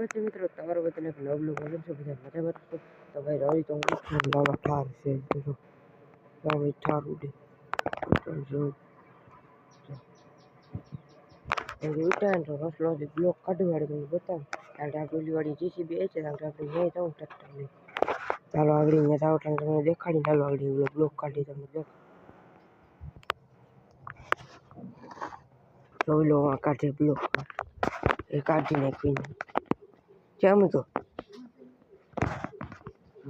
સ્વાગત મિત્રો? તમારો બધાને એક નવ બ્લોગ કેમ છો. બધા મજામાં છો? તો ભાઈ રવિ તો નામાં ઠાર છે. જો નામ ઠાર ઉડે. તો બ્લોક કાઢી વાળી મને બતાવ. કારણ કે જીસીબી એ છે. કારણ કે ટ્રેક્ટર લઈ ચાલો આગળ અહીંયા એટલે તમને દેખાડી. ચાલો આગળ બ્લોક કાઢી તમને દેખ લો, આ કાઢે બ્લોક. એ કાઢી નાખી કેમ તો.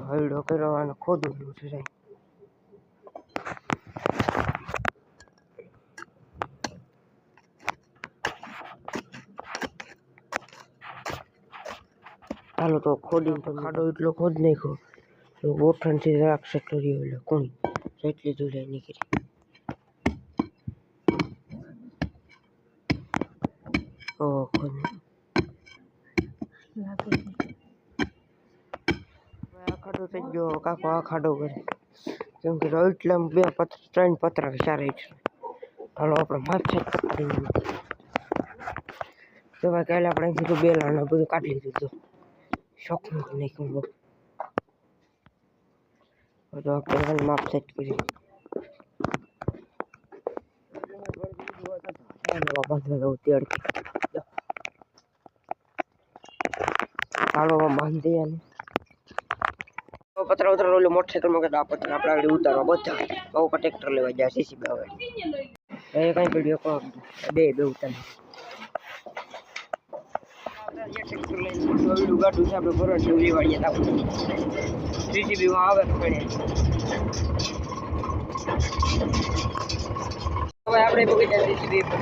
હરડો કરવાનો ખોદું છે સાહેબ. ચાલો તો ખોદી તો ખાડો એટલો ખોદ નાખ્યો. તો ગોઠણથી જરાક રહ્યો એટલે કુણી એટલી દૂરે નીકળી. ઓહ ખોદ આ ખાડો થઈ ગયો. કાકો આ ખાડો કરે. કેમ કે એટલે બે પત્ર, ત્રણ પત્ર ચારે છે. હાલો, આપણે માથે તો ભાઈ કાલે આપણે કીધું બે લાણા બધું કાઢી લીધું શોખનું નાખ્યું બહુ તો આપણે માપ સેટ કરી બાંધી પતરા ઉતરા ઓલું મોટરસાઇકલમાં કહેતા આ પતરા આપણે આગળ ઉતારવા બધા. બહુ પર ટ્રેક્ટર લેવા જાય સીસી આવે એ કઈ પડ્યું બે બે ઉતાર. આપણે જીસીબી માં આવે પડે. હવે આપણે પકડી જાય જીસીબી પર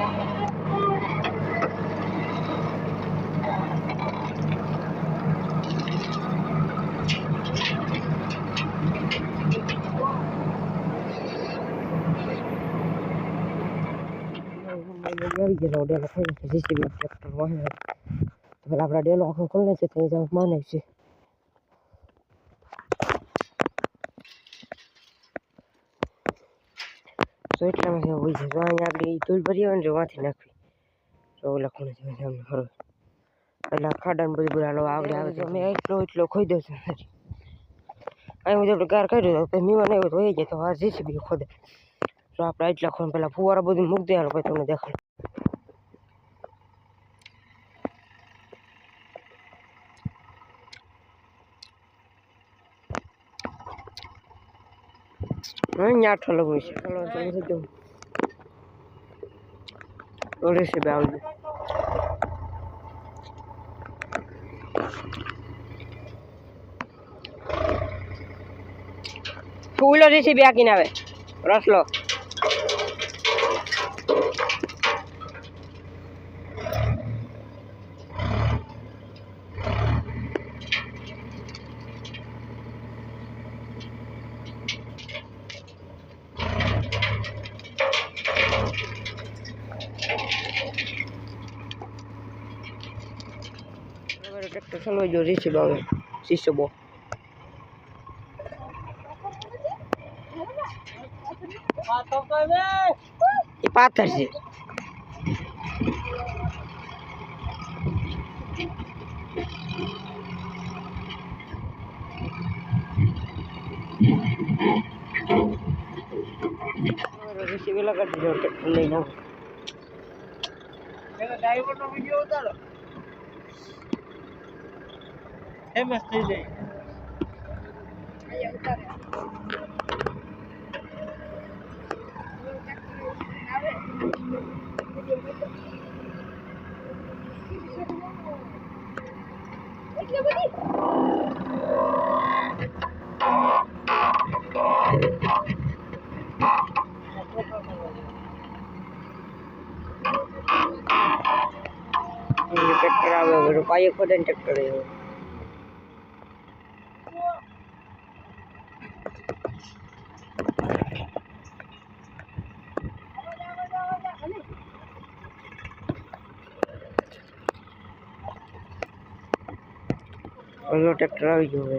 આવે આવી ગયેલો ડેલો થઈ ગયો જીસીબી ટ્રેક્ટર વાહન તો પેલા આપણા ડેલો આખો ખોલે છે તો એ માને છે તો એટલામાં છે છે જો અહીંયા આપણે ધૂળ ભરી આવે ને જો નાખવી. તો ખૂણે છે અમને ખરો એટલે ખાડાને બધું બધું આવડે આવે છે મેં એટલો એટલો ખોઈ દઉં છું અહીં હું આપણે ગાર કાઢ્યો તો મીમાં એવું હોય જાય તો, આ જીસીબી ખોદે. તો આપણે એટલા ખોને પહેલાં ફુવારા બધું મૂકી દે પછી તમને દેખાડ. ન્યાઠો લગવું છે. ચાલો તો નથી જવું ઓલે છે બે ફૂલો આકીને રસલો બાવે શીશો બો એ પાથર છે કાઢી જાઓ ટ્રેક્ટર લઈને આવો ડ્રાઈવરનો વીડિયો ઉતારો ફેમસ થઈ જાય. ટ્રેક્ટર આવે બધું પાયે ખોદે ટ્રેક્ટર આવે ઓલો ટ્રેક્ટર આવી ગયો હવે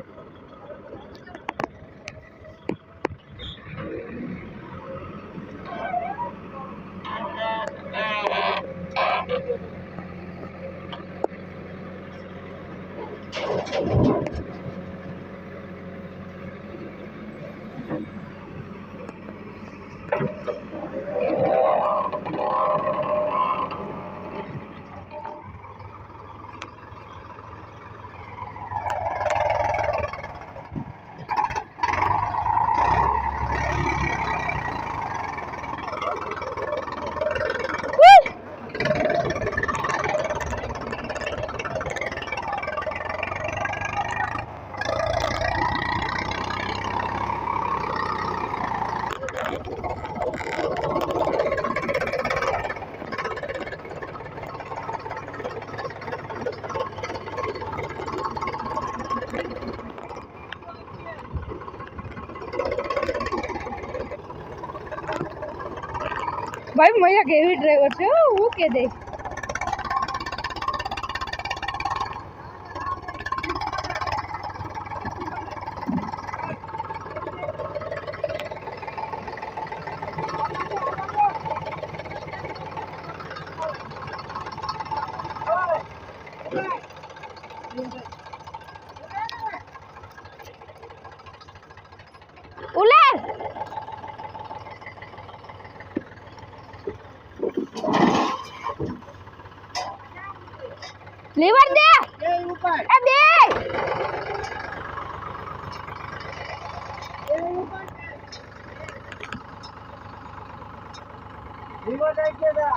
ભાઈ મયા કેવી ડ્રાઈવર છે હું કે દે લીવર દે. એ ઉપર. એ દે ઉપર. નાખી દે.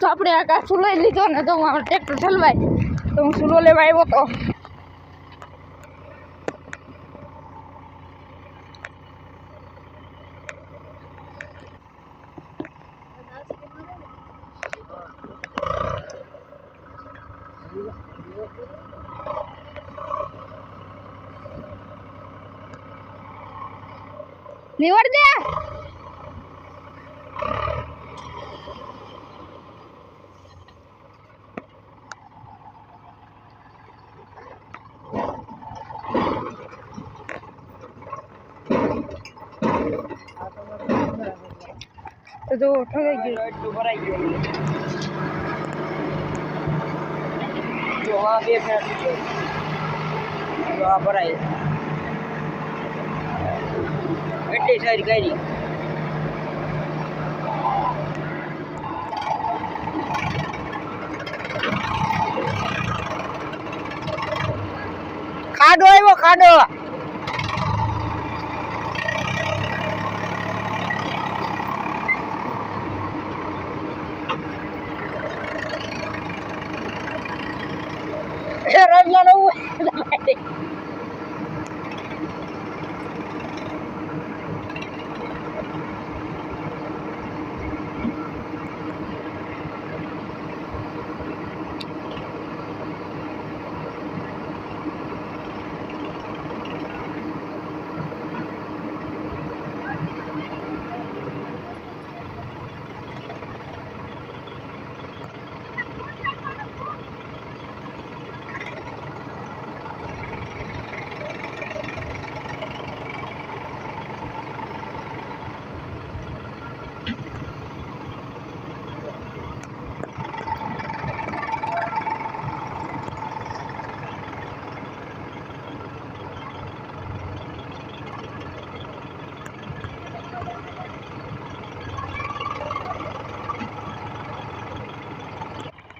તો આપણે આ કા સુલો લીધો ને તો હું ટ્રેક્ટર ચલવાય તો હું સુલો લેવા આવ્યો તો લીવર દે તો જો ઠગાઈ ગયું ભરાઈ ગયું. જો આ બે ફેર આ ભરાય એટલી સારી કરી. ખાડો આવ્યો ખાડો. رجل واحد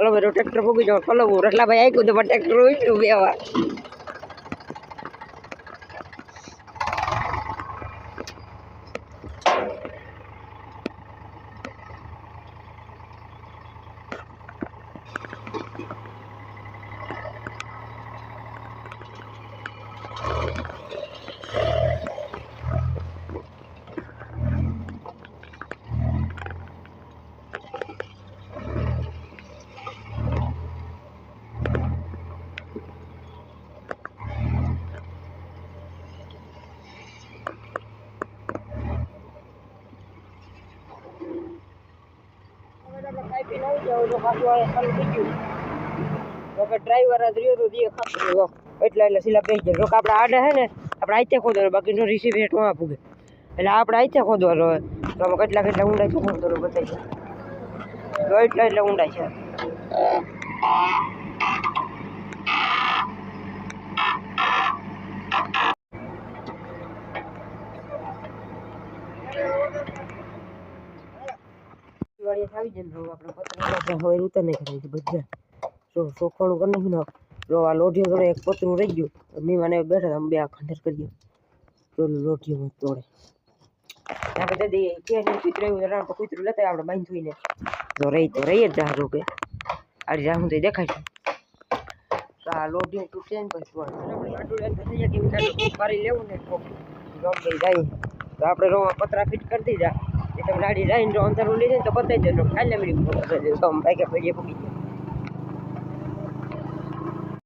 હલો ભાઈ ટ્રેક્ટર ફૂકી જાવ ભાઈ આવી ગયું તો ટ્રેક્ટર ઉઠ્યું બે વાર ડ્રાઈવર રહ્યો તો તે ખાતું એટલા એટલે સિલા બેસી જાય. રોક, આપણે આડે હે ને, આપણે આઈતે ખોદવાનું, બાકીનો રિસીવ રેટમાં પૂગે. એટલે આપણે આઈતે ખોદવાનો હોય. તો કેટલા કેટલા ઊંડાઈ છે ખોદવાનો બતાવી છે એટલા એટલા ઊંડાઈ છે. દિવાળી આવી જાય ને હવે આપણે પતરું હવે ઉતર નહીં કરાવી છે બધા જો ચોખ્ખાણું કરી નાખ્યું જો આ લોઢીઓ જોડે એક પતરું રહી ગયું મેં મને બેઠા અમે બે આ ખંડેર કરીએ. તો લોઢીઓ તોડે. આપણે દાદી કે કૂતરું એવું રામ કૂતરું લેતા આપણે બાંધ થઈને તો રહી તો રહી જ રો કે આડી જા હું તો દેખાય છે. આ લોઢીઓ તૂટે ને પછી તોડે મારી લેવું ને જાય તો આપણે રોમાં પતરા ફિટ કરી દીધા. ગાડી લઈને જો અંતર ઉડી જાય તો પતાવી દેજો. ખાલી મળી ફોટો તો